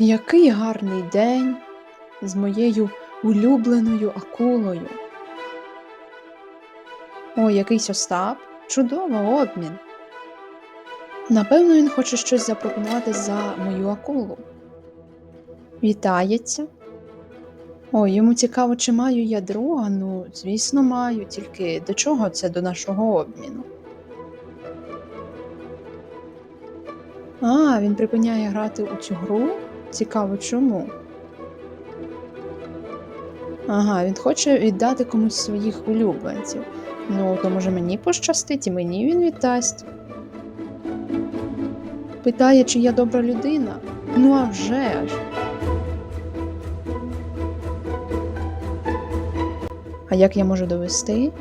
Який гарний день з моєю улюбленою акулою. О, якийсь Остап. Чудово, обмін. Напевно, він хоче щось запропонувати за мою акулу. Вітається. О, йому цікаво, чи маю я друга. Ну, звісно, маю, тільки до чого це до нашого обміну? А, він припиняє грати у цю гру? Цікаво, чому? Ага, він хоче віддати комусь своїх улюбленців. Ну, то може мені пощастить і мені він віддасть. Питає, чи я добра людина. Ну а вже ж. А як я можу довести?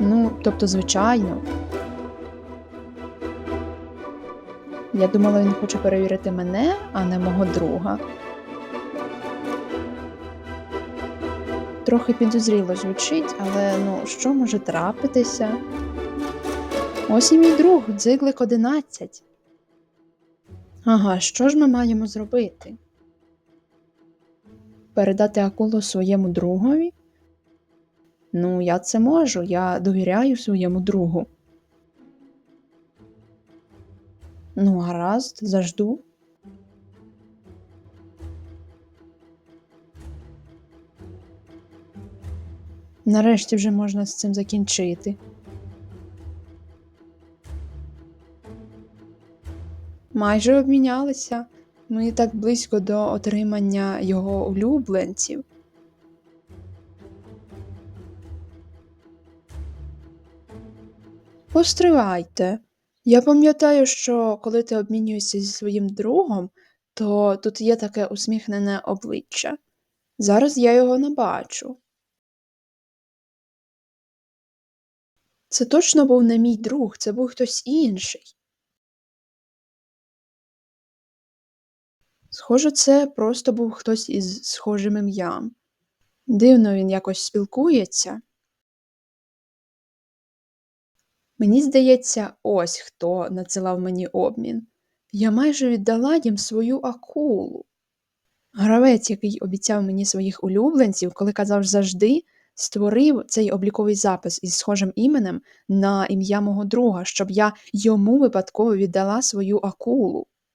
Ну, тобто, звичайно. Я думала, він хоче перевірити мене, а не мого друга. Трохи підозріло звучить, але ну, що може трапитися? Ось і мій друг, дзиглик 11. Ага, що ж ми маємо зробити? Передати акулу своєму другові? Ну, я це можу, я довіряю своєму другу. Ну, гаразд, зажду. Нарешті вже можна з цим закінчити. Майже обмінялися. Ми так близько до отримання його улюбленців. Постривайте. Я пам'ятаю, що коли ти обмінюєшся зі своїм другом, то тут є таке усміхнене обличчя. Зараз я його не бачу. Це точно був не мій друг, це був хтось інший. Схоже, це просто був хтось із схожим ім'ям. Дивно він якось спілкується. Мені здається, ось хто надсилав мені обмін. Я майже віддала їм свою акулу. Гравець, який обіцяв мені своїх улюбленців, коли казав завжди, створив цей обліковий запис із схожим іменем на ім'я мого друга, щоб я йому випадково віддала свою акулу.